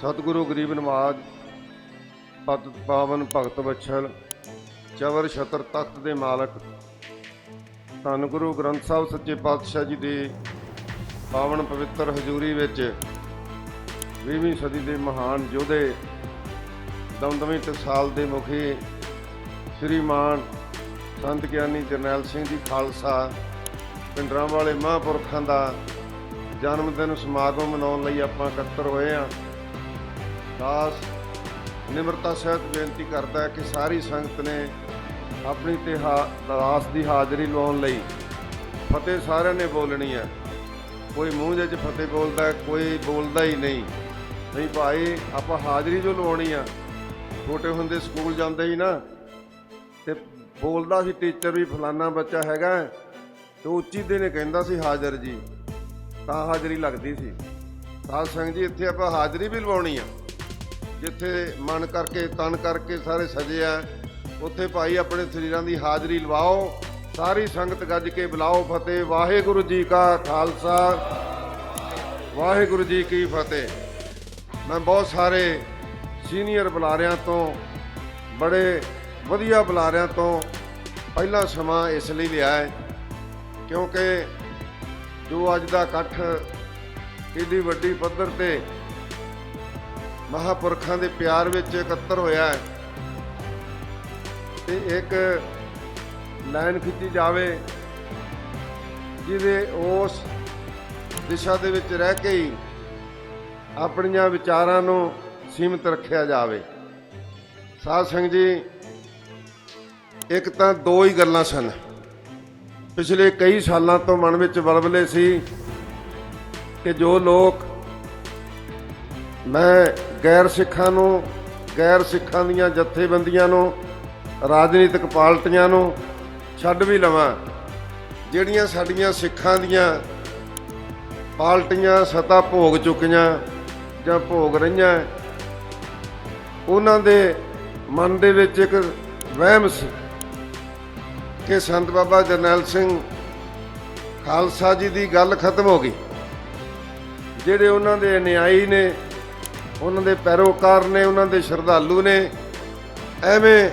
ਸਤਿਗੁਰੂ ਗਰੀਬ ਨਵਾਜ ਪਤ ਪਾਵਨ ਭਗਤ ਵਛਲ ਚਵਰ ਛਤਰ ਤਖਤ ਦੇ ਮਾਲਕ, ਧੰਨ ਗੁਰੂ ਗ੍ਰੰਥ ਸਾਹਿਬ ਸੱਚੇ ਪਾਤਸ਼ਾਹ ਜੀ ਦੇ ਪਾਵਨ ਪਵਿੱਤਰ ਹਜ਼ੂਰੀ ਵਿੱਚ 20ਵੀਂ ਸਦੀ ਦੇ ਮਹਾਨ ਯੋਧੇ, ਦਮਦਮੀ ਟਕਸਾਲ ਦੇ ਮੁਖੀ ਸ਼੍ਰੀਮਾਨ ਸੰਤ ਗਿਆਨੀ ਜਰਨੈਲ ਸਿੰਘ ਜੀ ਖਾਲਸਾ, ਪਿੰਡਰਾਂ ਵਾਲੇ ਮਹਾਂਪੁਰਖਾਂ ਦਾ ਜਨਮ ਦਿਨ ਸਮਾਗਮ ਮਨਾਉਣ ਲਈ ਆਪਾਂ ਇਕੱਤਰ ਹੋਏ ਹਾਂ। ਦਾਸ ਨਿਮਰਤਾ ਸਹਿਤ ਬੇਨਤੀ ਕਰਦਾ ਹੈ ਕਿ ਸਾਰੀ ਸੰਗਤ ਨੇ ਆਪਣੀ ਤੇ ਦਾਸ ਦੀ ਹਾਜ਼ਰੀ ਲਵਾਉਣ ਲਈ ਫਤਿਹ ਸਾਰਿਆਂ ਨੇ ਬੋਲਣੀ ਹੈ। ਕੋਈ ਮੂੰਹ ਜਿਹੇ 'ਚ ਫਤਿਹ ਬੋਲਦਾ ਕੋਈ ਬੋਲਦਾ ਹੀ ਨਹੀਂ। ਨਹੀਂ ਭਾਈ ਆਪਾਂ ਹਾਜ਼ਰੀ ਜੋ ਲਵਾਉਣੀ ਆ ਛੋਟੇ ਹੁੰਦੇ ਸਕੂਲ ਜਾਂਦੇ ਹੀ ਨਾ ਤੇ ਬੋਲਦਾ ਸੀ ਟੀਚਰ ਵੀ ਫਲਾਨਾ ਬੱਚਾ ਹੈਗਾ ਹੈ, ਤੇ ਉੱਚੀ ਦੇ ਨੇ ਕਹਿੰਦਾ ਸੀ ਹਾਜ਼ਰ ਜੀ ਤਾਂ ਹਾਜ਼ਰੀ ਲੱਗਦੀ ਸੀ। ਸਾਧ ਸੰਗਤ ਜੀ ਇੱਥੇ ਆਪਾਂ ਹਾਜ਼ਰੀ ਵੀ ਲਵਾਉਣੀ ਆ। ਜਿੱਥੇ ਮਨ ਕਰਕੇ, ਤਨ ਕਰਕੇ ਸਾਰੇ ਸਜੇ ਆ, ਉੱਥੇ ਭਾਈ ਆਪਣੇ ਸਰੀਰਾਂ ਦੀ ਹਾਜ਼ਰੀ ਲਵਾਓ, ਸਾਰੀ ਸੰਗਤ ਗੱਜ ਕੇ ਬੁਲਾਓ ਫਤਿਹ। ਵਾਹਿਗੁਰੂ ਜੀ ਕਾ ਖਾਲਸਾ, ਵਾਹਿਗੁਰੂ ਜੀ ਕੀ ਫਤਿਹ। ਮੈਂ ਬਹੁਤ ਸਾਰੇ ਸੀਨੀਅਰ ਬੁਲਾਰਿਆਂ ਤੋਂ, ਬੜੇ ਵਧੀਆ ਬੁਲਾਰਿਆਂ ਤੋਂ ਪਹਿਲਾ ਸਮਾਂ ਇਸ ਲਈ ਲਿਆ ਹੈ, ਕਿਉਂਕਿ ਜੋ ਅੱਜ ਦਾ ਇਕੱਠ ਇਹਦੀ ਵੱਡੀ ਪੱਧਰ ਤੇ ਮਹਾਪੁਰਖਾਂ ਦੇ ਪਿਆਰ ਵਿੱਚ ਇਕੱਤਰ ਹੋਇਆ ਹੈ ਤੇ ਇੱਕ ਲਾਈਨ ਖਿੱਚੀ ਜਾਵੇ ਜਿਹਦੇ ਉਸ ਦਿਸ਼ਾ ਦੇ ਵਿੱਚ ਰਹਿ ਕੇ ਹੀ ਆਪਣੀਆਂ ਵਿਚਾਰਾਂ ਨੂੰ ਸੀਮਿਤ ਰੱਖਿਆ ਜਾਵੇ। ਸਾਧ ਸੰਗਤ ਜੀ, ਇੱਕ ਤਾਂ ਦੋ ਹੀ ਗੱਲਾਂ ਸਨ। ਪਿਛਲੇ ਕਈ ਸਾਲਾਂ ਤੋਂ ਮਨ ਵਿੱਚ ਬਲਬਲੇ ਸੀ ਕਿ ਜੋ ਲੋਕ ਮੈਂ ਗੈਰ ਸਿੱਖਾਂ ਨੂੰ, ਗੈਰ ਸਿੱਖਾਂ ਦੀਆਂ ਜਥੇਬੰਦੀਆਂ ਨੂੰ, ਰਾਜਨੀਤਿਕ ਪਾਰਟੀਆਂ ਨੂੰ ਛੱਡ ਵੀ ਲਵਾਂ। ਜਿਹੜੀਆਂ ਸਾਡੀਆਂ ਸਿੱਖਾਂ ਦੀਆਂ ਪਾਰਟੀਆਂ ਸਤਾ ਭੋਗ ਚੁੱਕੀਆਂ ਜਾਂ ਭੋਗ ਰਹੀਆਂ, ਉਹਨਾਂ ਦੇ ਮਨ ਦੇ ਵਿੱਚ ਇੱਕ ਵਹਿਮ ਸੀ ਕਿ ਸੰਤ ਬਾਬਾ ਜਰਨੈਲ ਸਿੰਘ ਖਾਲਸਾ ਜੀ ਦੀ ਗੱਲ ਖਤਮ ਹੋ ਗਈ, ਜਿਹੜੇ ਉਹਨਾਂ ਦੇ ਅਨਿਆਈ ਨੇ ਉਹਨਾਂ ਦੇ ਪੈਰੋਕਾਰ ਨੇ, ਉਹਨਾਂ ਦੇ ਸ਼ਰਧਾਲੂ ਨੇ, ਐਵੇਂ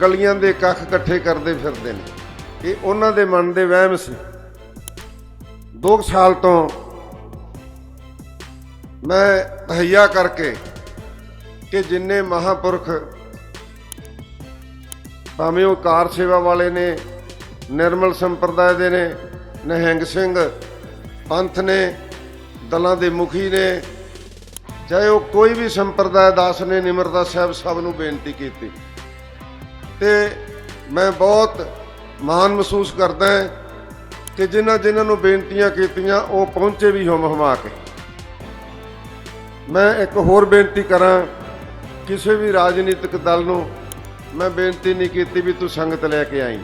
ਗਲੀਆਂ ਦੇ ਕੱਖ ਇਕੱਠੇ ਕਰਦੇ ਫਿਰਦੇ ਨੇ। ਇਹ ਉਹਨਾਂ ਦੇ ਮਨ ਦੇ ਵਹਿਮ ਸੀ। 2 ਸਾਲ ਤੋਂ ਮੈਂ ਤਹਈਆ ਕਰਕੇ ਕਿ ਜਿੰਨੇ ਮਹਾਪੁਰਖ ਭਾਵੇਂ ਉਹ ਕਾਰ ਸੇਵਾ ਵਾਲੇ ਨੇ, ਨਿਰਮਲ ਸੰਪਰਦਾਇ ਦੇ ਨੇ, ਨਹਿੰਗ ਸਿੰਘ ਪੰਥ ਨੇ, ਦਲਾਂ ਦੇ ਮੁਖੀ ਨੇ ਚਾਹੇ ਉਹ ਕੋਈ ਵੀ ਸੰਪਰਦਾਇ ਦਾਸ ਨੇ, ਨਿਮਰਤਾ ਸਾਹਿਬ ਸਭ ਨੂੰ ਬੇਨਤੀ ਕੀਤੀ। ਤੇ ਮੈਂ ਬਹੁਤ ਮਾਣ ਮਹਿਸੂਸ ਕਰਦਾ ਹਾਂ ਕਿ ਜਿਨ੍ਹਾਂ ਜਿਨ੍ਹਾਂ ਨੂੰ ਬੇਨਤੀਆਂ ਕੀਤੀਆਂ, ਉਹ ਪਹੁੰਚੇ ਵੀ ਹਮ ਹਮਾ ਕੇ। ਮੈਂ ਇੱਕ ਹੋਰ ਬੇਨਤੀ ਕਰਾਂ, ਕਿਸੇ ਵੀ ਰਾਜਨੀਤਿਕ ਦਲ ਨੂੰ ਮੈਂ ਬੇਨਤੀ ਨਹੀਂ ਕੀਤੀ ਵੀ ਤੂੰ ਸੰਗਤ ਲੈ ਕੇ ਆਈ।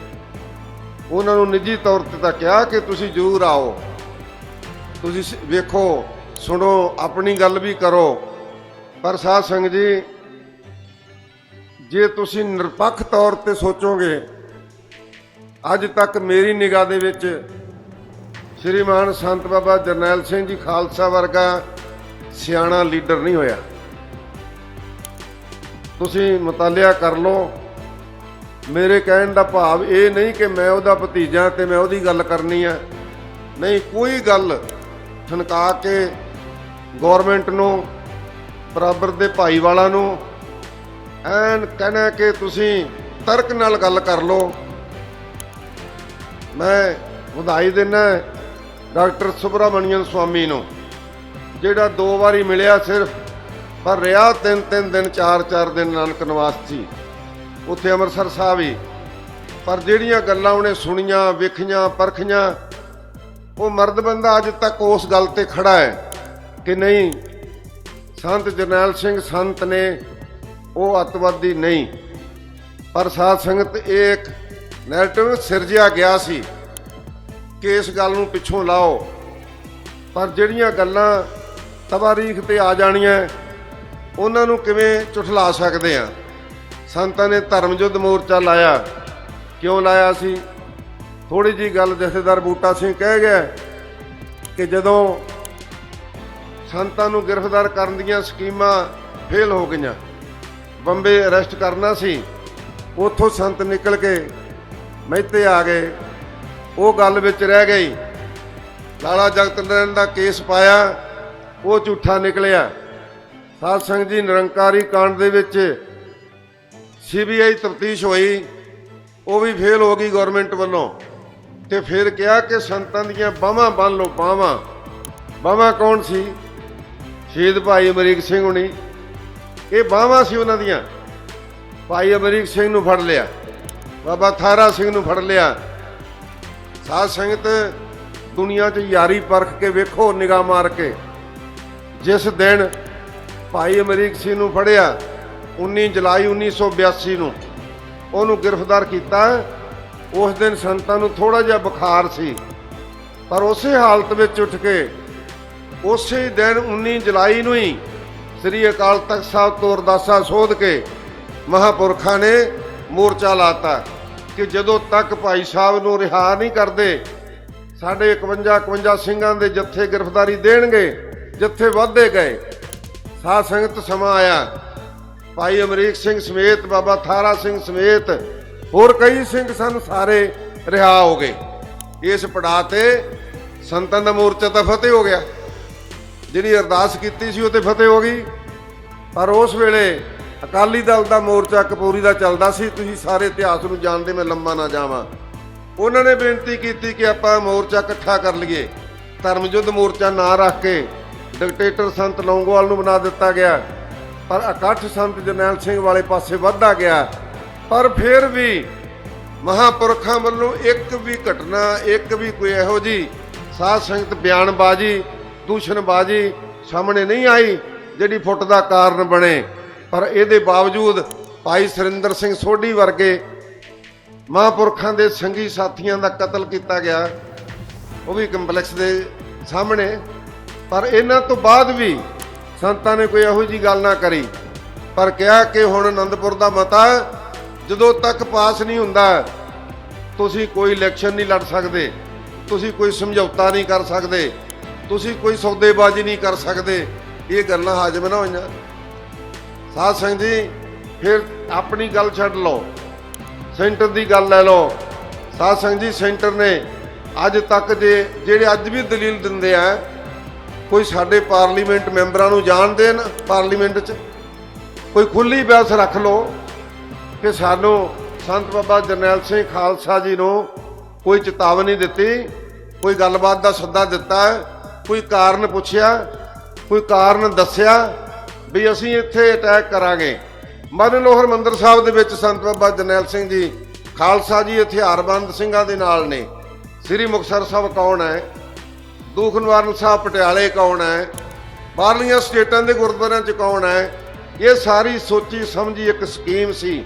ਉਹਨਾਂ ਨੂੰ ਨਿੱਜੀ ਤੌਰ ਤੇ ਤਾਂ ਕਿਹਾ ਕਿ ਤੁਸੀਂ ਜ਼ਰੂਰ ਆਓ। ਤੁਸੀਂ ਵੇਖੋ ਸੁਣੋ, ਆਪਣੀ ਗੱਲ ਵੀ ਕਰੋ। ਪਰ ਸਾਧ ਸੰਗਤ ਜੀ, ਜੇ ਤੁਸੀਂ ਨਿਰਪੱਖ ਤੌਰ ਤੇ ਸੋਚੋਗੇ, ਅੱਜ ਤੱਕ ਮੇਰੀ ਨਿਗਾਹ ਦੇ ਵਿੱਚ ਸ਼੍ਰੀਮਾਨ ਸੰਤ ਬਾਬਾ ਜਰਨੈਲ ਸਿੰਘ ਜੀ ਖਾਲਸਾ ਵਰਗਾ ਸਿਆਣਾ ਲੀਡਰ ਨਹੀਂ ਹੋਇਆ। ਤੁਸੀਂ ਮਤਾਲਿਆ ਕਰ ਲਓ। ਮੇਰੇ ਕਹਿਣ ਦਾ ਭਾਵ ਇਹ ਨਹੀਂ ਕਿ ਮੈਂ ਉਹਦਾ ਭਤੀਜਾ ਤੇ ਮੈਂ ਉਹਦੀ ਗੱਲ ਕਰਨੀ ਆ। ਨਹੀਂ, ਕੋਈ ਗੱਲ ਠਨਕਾ ਕੇ ਗਵਰਨਮੈਂਟ ਨੂੰ, ਬਰਾਬਰ ਦੇ ਭਾਈਵਾਲਾਂ ਨੂੰ, ਐਨ ਕਹਿਣਾ ਕਿ ਤੁਸੀਂ ਤਰਕ ਨਾਲ ਗੱਲ ਕਰ ਲਓ। ਮੈਂ ਵਧਾਈ ਦਿੰਦਾ ਡਾਕਟਰ ਸੁਬਰਾਮਣੀਅਨ ਸਵਾਮੀ ਨੂੰ, ਜਿਹੜਾ ਦੋ ਵਾਰੀ ਮਿਲਿਆ ਸਿਰਫ, ਪਰ ਰਿਹਾ ਤਿੰਨ ਤਿੰਨ ਦਿਨ, ਚਾਰ ਚਾਰ ਦਿਨ ਨਾਨਕ ਨਿਵਾਸ ਸੀ। ਉੱਥੇ ਅੰਮ੍ਰਿਤਸਰ ਸਾਹਿਬ ਹੀ। ਪਰ ਜਿਹੜੀਆਂ ਗੱਲਾਂ ਉਹਨੇ ਸੁਣੀਆਂ, ਵੇਖੀਆਂ, ਪਰਖੀਆਂ, ਉਹ ਮਰਦ ਬੰਦਾ ਅੱਜ ਤੱਕ ਉਸ ਗੱਲ ਤੇ ਖੜਾ ਹੈ। ਕਿ ਨਹੀਂ? ਸੰਤ ਜਰਨੈਲ ਸਿੰਘ ਸੰਤ ਨੇ ਉਹ ਅਤਵਾਦੀ ਨਹੀਂ। ਪਰ ਸਾਧ ਸੰਗਤ ਇਹ ਇੱਕ ਨੈਰੇਟਿਵ ਸਿਰਜਿਆ ਗਿਆ ਸੀ ਕਿ ਇਸ ਗੱਲ ਨੂੰ ਪਿੱਛੋਂ ਲਾਓ। ਪਰ ਜਿਹੜੀਆਂ ਗੱਲਾਂ ਤਵਾਰੀਖ ਤੇ ਆ ਜਾਣੀਆਂ, ਉਹਨਾਂ ਨੂੰ ਕਿਵੇਂ ਝੁਠਲਾ ਸਕਦੇ ਆ? ਸੰਤਾਂ ਨੇ ਧਰਮ ਯੁੱਧ ਮੋਰਚਾ ਲਾਇਆ। ਕਿਉਂ ਲਾਇਆ ਸੀ? ਥੋੜੀ ਜੀ ਗੱਲ ਜਥੇਦਾਰ ਬੂਟਾ ਸਿੰਘ ਕਹਿ ਗਿਆ ਕਿ ਜਦੋਂ ਸੰਤਾਂ ਨੂੰ ਗ੍ਰਿਫਤਾਰ ਕਰਨ ਦੀਆਂ ਸਕੀਮਾਂ ਫੇਲ ਹੋ ਗਈਆਂ। ਬੰਬੇ ਅਰੈਸਟ ਕਰਨਾ ਸੀ। ਉੱਥੋਂ ਸੰਤ ਨਿਕਲ ਕੇ ਮਹਿਤੇ ਆ ਗਏ। ਉਹ ਗੱਲ ਵਿੱਚ ਰਹਿ ਗਈ। ਲਾਲਾ ਜਗਤ ਨਾਰਾਇਣ ਦਾ ਕੇਸ ਪਾਇਆ। ਉਹ ਝੂਠਾ ਨਿਕਲਿਆ। ਸਾਧ ਸੰਗਤ ਜੀ, ਨਿਰੰਕਾਰੀ ਕਾਂਡ ਦੇ ਵਿੱਚ ਸੀਬੀਆਈ ਤਫਤੀਸ਼ ਹੋਈ। ਉਹ ਵੀ ਫੇਲ ਹੋ ਗਈ ਗਵਰਨਮੈਂਟ ਵੱਲੋਂ। ਤੇ ਫਿਰ ਕਿਹਾ ਕਿ ਸੰਤਾਂ ਦੀਆਂ ਬਾਹਾਂ ਬੰਨ ਲਓ, ਬਾਹਾਂ। ਬਾਹਾਂ ਕੌਣ ਸੀ? ਸ਼ਹੀਦ ਭਾਈ ਅਮਰੀਕ ਸਿੰਘ ਹੁਣੀ। ਇਹ ਬਾਹਾਂ ਸੀ ਉਹਨਾਂ ਦੀਆਂ। ਭਾਈ ਅਮਰੀਕ ਸਿੰਘ ਨੂੰ ਫੜ ਲਿਆ। ਬਾਬਾ ਥਾਰਾ ਸਿੰਘ ਨੂੰ ਫੜ ਲਿਆ। ਸਾਧ ਸੰਗਤ ਦੁਨੀਆ 'ਚ ਯਾਰੀ ਪਰਖ ਕੇ ਵੇਖੋ ਨਿਗਾਹ ਮਾਰ ਕੇ। ਜਿਸ ਦਿਨ ਭਾਈ ਅਮਰੀਕ ਸਿੰਘ ਨੂੰ ਫੜਿਆ 19 ਜੁਲਾਈ 1982 ਨੂੰ, ਉਹਨੂੰ ਗ੍ਰਿਫਤਾਰ ਕੀਤਾ। ਉਸ ਦਿਨ ਸੰਤਾਂ ਨੂੰ ਥੋੜਾ ਜਿਹਾ ਬੁਖਾਰ ਸੀ। ਪਰ ਉਸੇ ਹਾਲਤ ਵਿੱਚ ਉੱਠ ਕੇ ਉਸੇ ਦਿਨ 19 ਜੁਲਾਈ ਨੂੰ ਹੀ ਸ੍ਰੀ ਅਕਾਲ ਤਖਤ ਸਾਹਿਬ ਤੋਂ ਅਰਦਾਸਾ ਸੋਧ ਕੇ ਮਹਾਪੁਰਖਾਂ ਨੇ ਮੋਰਚਾ ਲਾਤਾ ਕਿ ਜਦੋਂ ਤੱਕ ਭਾਈ ਸਾਹਿਬ ਨੂੰ ਰਿਹਾ ਨਹੀਂ ਕਰਦੇ, ਸਾਡੇ 51 51 ਸਿੰਘਾਂ ਦੇ ਜੱਥੇ ਗ੍ਰਿਫਤਾਰੀ ਦੇਣਗੇ, ਜੱਥੇ ਵੱਧਦੇ ਗਏ। ਸਾਧ ਸੰਗਤ ਸਮਾਂ ਆਇਆ। ਭਾਈ ਅਮਰੀਕ ਸਿੰਘ ਸਮੇਤ, ਬਾਬਾ ਥਾਰਾ ਸਿੰਘ ਸਮੇਤ, ਹੋਰ ਕਈ ਸਿੰਘ ਸਨ ਸਾਰੇ ਰਿਹਾ ਹੋ ਗਏ। ਇਸ ਪੜਾਅ ਤੇ ਸੰਤਾਂ ਦਾ ਮੋਰਚਾ ਤਾਂ ਫਤਿਹ ਹੋ ਗਿਆ। ਜਿਹੜੀ ਅਰਦਾਸ ਕੀਤੀ ਸੀ ਉਹ ਤੇ ਫਤਿਹ ਹੋ ਗਈ। ਪਰ ਉਸ ਵੇਲੇ ਅਕਾਲੀ ਦਲ ਦਾ ਮੋਰਚਾ ਕਪੂਰੀ ਦਾ ਚੱਲਦਾ ਸੀ। ਤੁਸੀਂ ਸਾਰੇ ਇਤਿਹਾਸ ਨੂੰ ਜਾਣਦੇ, ਮੈਂ ਲੰਮਾ ਨਾ ਜਾਵਾਂ। ਉਹਨਾਂ ਨੇ ਬੇਨਤੀ ਕੀਤੀ ਕਿ ਆਪਾਂ ਮੋਰਚਾ ਇਕੱਠਾ ਕਰ ਲਈਏ। ਧਰਮ ਯੁੱਧ ਮੋਰਚਾ ਨਾ ਰੱਖ ਕੇ ਡਿਕਟੇਟਰ ਸੰਤ ਲੌਂਗੋਵਾਲ ਨੂੰ ਬਣਾ ਦਿੱਤਾ ਗਿਆ। ਪਰ ਇਕੱਠ ਸੰਤ ਜਰਨੈਲ ਸਿੰਘ ਵਾਲੇ ਪਾਸੇ ਵੱਧਦਾ ਗਿਆ। ਪਰ ਫਿਰ ਵੀ ਮਹਾਪੁਰਖਾਂ ਵੱਲੋਂ ਇੱਕ ਵੀ ਘਟਨਾ, ਇੱਕ ਵੀ ਕੋਈ ਇਹੋ ਜੀ ਸਾਧ ਸੰਗਤ ਬਿਆਨਬਾਜ਼ੀ ਦੂਸ਼ਣਬਾਜ਼ੀ ਸਾਹਮਣੇ ਨਹੀਂ ਆਈ, ਜਿਹੜੀ ਫੁੱਟ ਦਾ ਕਾਰਨ ਬਣੇ। ਪਰ ਇਹਦੇ ਬਾਵਜੂਦ ਭਾਈ ਸੁਰਿੰਦਰ ਸਿੰਘ ਸੋਢੀ ਵਰਗੇ ਮਹਾਂਪੁਰਖਾਂ ਦੇ ਸੰਗੀ ਸਾਥੀਆਂ ਦਾ ਕਤਲ ਕੀਤਾ ਗਿਆ, ਉਹ ਵੀ ਕੰਪਲੈਕਸ ਦੇ ਸਾਹਮਣੇ। ਪਰ ਇਹਨਾਂ ਤੋਂ ਬਾਅਦ ਵੀ ਸੰਤਾਂ ਨੇ ਕੋਈ ਇਹੋ ਜੀ ਗੱਲ ਨਾ ਕਰੀ। ਪਰ ਕਿਹਾ ਕਿ ਹੁਣ ਅਨੰਦਪੁਰ ਦਾ ਮਤਾ ਜਦੋਂ ਤੱਕ ਪਾਸ ਨਹੀਂ ਹੁੰਦਾ, ਤੁਸੀਂ ਕੋਈ ਇਲੈਕਸ਼ਨ ਨਹੀਂ ਲੜ ਸਕਦੇ, ਤੁਸੀਂ ਕੋਈ ਸਮਝੌਤਾ ਨਹੀਂ ਕਰ ਸਕਦੇ। ਤੁਸੀਂ ਕੋਈ ਸੌਦੇਬਾਜ਼ੀ ਨਹੀਂ ਕਰ ਸਕਦੇ। ਇਹ ਗੱਲਾਂ ਹਾਜ਼ਮ ਨਾ ਹੋਈਆਂ। ਸਾਧ ਸਿੰਘ ਜੀ, ਫਿਰ ਆਪਣੀ ਗੱਲ ਛੱਡ ਲਓ। ਸੈਂਟਰ ਦੀ ਗੱਲ ਲੈ ਲਓ। ਸਾਧ ਸੰਗਤ ਜੀ, ਸੈਂਟਰ ਨੇ ਅੱਜ ਤੱਕ ਜੇ ਜਿਹੜੇ ਅੱਜ ਵੀ ਦਲੀਲ ਦਿੰਦੇ ਆ, ਕੋਈ ਸਾਡੇ ਪਾਰਲੀਮੈਂਟ ਮੈਂਬਰਾਂ ਨੂੰ ਜਾਣ ਦੇਣ ਪਾਰਲੀਮੈਂਟ 'ਚ। ਕੋਈ ਖੁੱਲੀ ਬਹਿਸ ਰੱਖ ਲਓ ਕਿ ਸਾਨੂੰ ਸੰਤ ਬਾਬਾ ਜਰਨੈਲ ਸਿੰਘ ਖਾਲਸਾ ਜੀ ਨੂੰ ਕੋਈ ਚੇਤਾਵਨੀ ਦਿੱਤੀ, ਕੋਈ ਗੱਲਬਾਤ ਦਾ ਸੱਦਾ ਦਿੱਤਾ ਕੋਈ ਕਾਰਨ ਪੁੱਛਿਆ, ਕੋਈ ਕਾਰਨ ਦੱਸਿਆ ਵੀ ਅਸੀਂ ਇੱਥੇ ਅਟੈਕ ਕਰਾਂਗੇ। ਮਨ ਲਓ ਹਰਮੰਦਰ ਸਾਹਿਬ ਦੇ ਵਿੱਚ ਸੰਤ ਬਾਬਾ ਜਰਨੈਲ ਸਿੰਘ ਜੀ, ਖਾਲਸਾ ਜੀ ਹਥਿਆਰਬੰਦ ਸਿੰਘਾਂ ਦੇ ਨਾਲ ਨੇ। ਸ੍ਰੀ ਮੁਕਤਸਰ ਸਾਹਿਬ ਕੌਣ ਹੈ? ਦੂਖ ਨਿਵਾਰਨ ਸਾਹਿਬ ਪਟਿਆਲੇ ਕੌਣ ਹੈ? ਬਾਹਰਲੀਆਂ ਸਟੇਟਾਂ ਦੇ ਗੁਰਦੁਆਰਿਆਂ 'ਚ ਕੌਣ ਹੈ? ਇਹ ਸਾਰੀ ਸੋਚੀ ਸਮਝੀ ਇੱਕ ਸਕੀਮ ਸੀ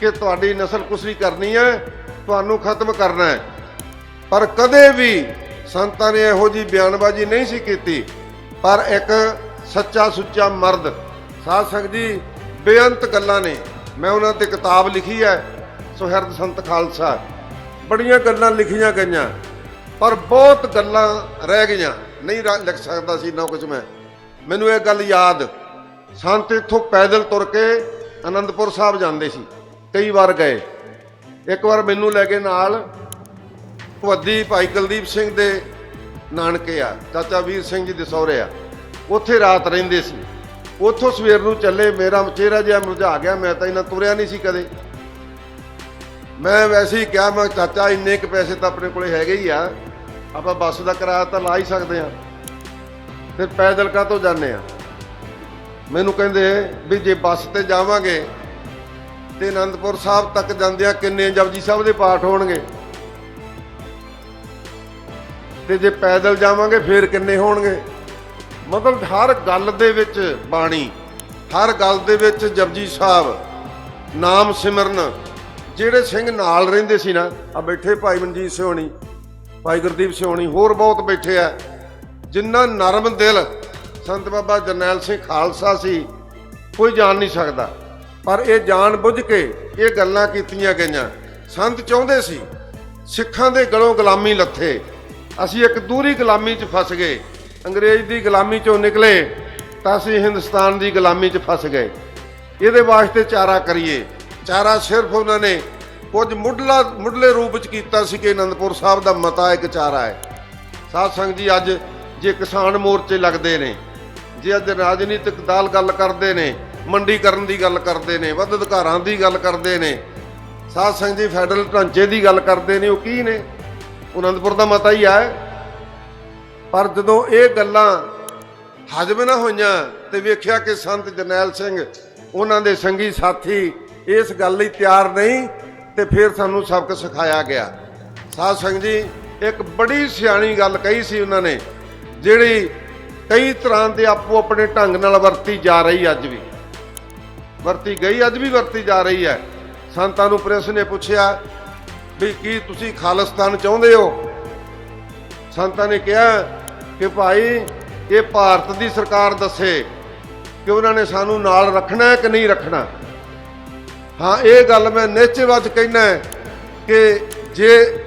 ਕਿ ਤੁਹਾਡੀ ਨਸਲ ਕੁਸਰੀ ਕਰਨੀ ਹੈ, ਤੁਹਾਨੂੰ ਖਤਮ ਕਰਨਾ ਹੈ। ਪਰ ਕਦੇ ਵੀ ਸੰਤਾਂ ਨੇ ਇਹੋ ਜੀ ਬਿਆਨਬਾਜ਼ੀ ਨਹੀਂ ਸੀ ਕੀਤੀ, ਪਰ ਇੱਕ ਸੱਚਾ ਸੁੱਚਾ ਮਰਦ, ਸਾਧ ਸੰਗਤ ਜੀ, ਬੇਅੰਤ ਗੱਲਾਂ ਨੇ। ਮੈਂ ਉਹਨਾਂ ਤੇ ਕਿਤਾਬ ਲਿਖੀ ਹੈ, ਸੁਹਿਰਦ ਸੰਤ ਖਾਲਸਾ। ਬੜੀਆਂ ਗੱਲਾਂ ਲਿਖੀਆਂ ਗਈਆਂ, ਪਰ ਬਹੁਤ ਗੱਲਾਂ ਰਹਿ ਗਈਆਂ। ਨਹੀਂ ਰ- ਲਿਖ ਸਕਦਾ ਸੀ ਨਾ ਕੁਝ ਮੈਂ। ਮੈਨੂੰ ਇਹ ਗੱਲ ਯਾਦ, ਸੰਤ ਇੱਥੋਂ ਪੈਦਲ ਤੁਰ ਕੇ ਅਨੰਦਪੁਰ ਸਾਹਿਬ ਜਾਂਦੇ ਸੀ, ਕਈ ਵਾਰ ਗਏ। ਇੱਕ ਵਾਰ ਮੈਨੂੰ ਲੈ ਕੇ ਨਾਲ ਵੱਦੀ ਭਾਈ ਕੁਲਦੀਪ ਸਿੰਘ ਦੇ ਨਾਨਕੇ ਆ, ਚਾਚਾ ਵੀਰ ਸਿੰਘ ਜੀ ਦੇ ਸਹੁਰੇ ਆ। ਉੱਥੇ ਰਾਤ ਰਹਿੰਦੇ ਸੀ। ਉੱਥੋਂ ਸਵੇਰ ਨੂੰ ਚੱਲੇ, ਮੇਰਾ ਚਿਹਰਾ ਜਿਹਾ ਮੁਰਝਾ ਗਿਆ, ਮੈਂ ਤਾਂ ਇਹਨਾਂ ਤੁਰਿਆ ਨਹੀਂ ਸੀ ਕਦੇ। ਮੈਂ ਵੈਸੇ ਹੀ ਕਿਹਾ, ਮੈਂ ਚਾਚਾ, ਇੰਨੇ ਕੁ ਪੈਸੇ ਤਾਂ ਆਪਣੇ ਕੋਲੇ ਹੈਗੇ ਹੀ ਆ। ਆਪਾਂ ਬੱਸ ਦਾ ਕਿਰਾਇਆ ਤਾਂ ਲਾ ਹੀ ਸਕਦੇ ਆ। ਫਿਰ ਪੈਦਲ ਕਾਹਤੋਂ ਜਾਂਦੇ ਆ? ਮੈਨੂੰ ਕਹਿੰਦੇ ਵੀ ਜੇ ਬੱਸ ਤੇ ਜਾਵਾਂਗੇ, ਤੇ ਅਨੰਦਪੁਰ ਸਾਹਿਬ ਤੱਕ ਜਾਂਦਿਆਂ ਕਿੰਨੇ ਜਪਜੀ ਸਾਹਿਬ ਦੇ ਪਾਠ ਹੋਣਗੇ? ਤੇ ਜੇ ਪੈਦਲ ਜਾਵਾਂਗੇ, ਫੇਰ ਕਿੰਨੇ ਹੋਣਗੇ? ਮਤਲਬ ਹਰ ਗੱਲ ਦੇ ਵਿੱਚ ਬਾਣੀ, ਹਰ ਗੱਲ ਦੇ ਵਿੱਚ ਜਪਜੀ ਸਾਹਿਬ, ਨਾਮ ਸਿਮਰਨ, ਜਿਹੜੇ ਸਿੰਘ ਨਾਲ ਰਹਿੰਦੇ ਸੀ ਨਾ, ਆ ਬੈਠੇ ਭਾਈ ਮਨਜੀਤ ਸਿਉਣੀ, ਭਾਈ ਗੁਰਦੀਪ ਸਿਉਣੀ, ਹੋਰ ਬਹੁਤ ਬੈਠੇ ਆ, ਜਿੰਨਾ ਨਰਮ ਦਿਲ ਸੰਤ ਬਾਬਾ ਜਰਨੈਲ ਸਿੰਘ ਖਾਲਸਾ ਸੀ, ਕੋਈ ਜਾਣ ਨਹੀਂ ਸਕਦਾ। ਪਰ ਇਹ ਜਾਣ ਬੁੱਝ ਕੇ ਇਹ ਗੱਲਾਂ ਕੀਤੀਆਂ ਗਈਆਂ। ਸੰਤ ਚਾਹੁੰਦੇ ਸੀ, ਸਿੱਖਾਂ ਦੇ ਗਲੋਂ ਗੁਲਾਮੀ ਲੱਥੇ। ਅਸੀਂ ਇੱਕ ਦੂਰੀ ਗੁਲਾਮੀ 'ਚ ਫਸ ਗਏ। ਅੰਗਰੇਜ਼ ਦੀ ਗੁਲਾਮੀ ਚੋਂ ਨਿਕਲੇ ਤਾਂ ਅਸੀਂ ਹਿੰਦੁਸਤਾਨ ਦੀ ਗੁਲਾਮੀ 'ਚ ਫਸ ਗਏ। ਇਹਦੇ ਵਾਸਤੇ ਚਾਰਾ ਕਰੀਏ। ਚਾਰਾ ਸਿਰਫ ਉਹਨਾਂ ਨੇ ਕੁਝ ਮੁੱਢਲਾ ਮੁੱਢਲੇ ਰੂਪ 'ਚ ਕੀਤਾ ਸੀ ਕਿ ਅਨੰਦਪੁਰ ਸਾਹਿਬ ਦਾ ਮਤਾ ਇੱਕ ਚਾਰਾ ਹੈ। ਸਾਧ ਸੰਗਤ ਜੀ, ਅੱਜ ਜੇ ਕਿਸਾਨ ਮੋਰਚੇ ਲੱਗਦੇ ਨੇ, ਜੇ ਅੱਜ ਰਾਜਨੀਤਿਕ ਦਲ ਗੱਲ ਕਰਦੇ ਨੇ ਮੰਡੀਕਰਨ ਦੀ ਗੱਲ ਕਰਦੇ ਨੇ, ਵੱਧ ਅਧਿਕਾਰਾਂ ਦੀ ਗੱਲ ਕਰਦੇ ਨੇ, ਸਾਧ ਸੰਗਤ ਜੀ, ਫੈਡਰਲ ਢਾਂਚੇ ਦੀ ਗੱਲ ਕਰਦੇ ਨੇ, ਉਹ ਕੀ ਨੇ? ਅਨੰਦਪੁਰ ਦਾ ਮਤਾ ਹੀ ਹੈ ਪਰ ਜਦੋਂ ਇਹ ਗੱਲਾਂ ਹਜਮ ਨਾ ਹੋਈਆਂ ਤੇ ਵੇਖਿਆ ਕਿ ਸੰਤ ਜਰਨੈਲ ਸਿੰਘ, ਉਹਨਾਂ ਦੇ ਸੰਗੀ ਸਾਥੀ ਇਸ ਗੱਲ ਲਈ ਤਿਆਰ ਨਹੀਂ, ਤੇ ਫਿਰ ਸਾਨੂੰ ਸਬਕ ਸਿਖਾਇਆ ਗਿਆ। ਸਾਧ ਸੰਗਤ ਜੀ, ਇੱਕ ਬੜੀ ਸਿਆਣੀ ਗੱਲ ਕਹੀ ਸੀ ਉਹਨਾਂ ਨੇ, ਜਿਹੜੀ ਕਈ ਤਰ੍ਹਾਂ ਦੇ ਆਪੋ ਆਪਣੇ ਢੰਗ ਨਾਲ ਵਰਤੀ ਜਾ ਰਹੀ ਅੱਜ ਵੀ। ਵਰਤੀ ਗਈ, ਅੱਜ ਵੀ ਵਰਤੀ ਜਾ ਰਹੀ ਹੈ। ਸੰਤਾਂ ਨੂੰ ਪ੍ਰੈਸ ਨੇ ਪੁੱਛਿਆ ਵੀ ਕੀ ਤੁਸੀਂ ਖਾਲਿਸਤਾਨ ਚਾਹੁੰਦੇ ਹੋ? ਸੰਤਾਂ ਨੇ ਕਿਹਾ ਕਿ ਭਾਈ, ਇਹ ਭਾਰਤ ਦੀ ਸਰਕਾਰ ਦੱਸੇ ਕਿ ਉਹਨਾਂ ਨੇ ਸਾਨੂੰ ਨਾਲ ਰੱਖਣਾ ਹੈ ਕਿ ਨਹੀਂ ਰੱਖਣਾ? ਹਾਂ, ਇਹ ਗੱਲ ਮੈਂ ਨਿਸ਼ਚੈਵਾਦ ਕਹਿਣਾ ਕਿ ਜੇ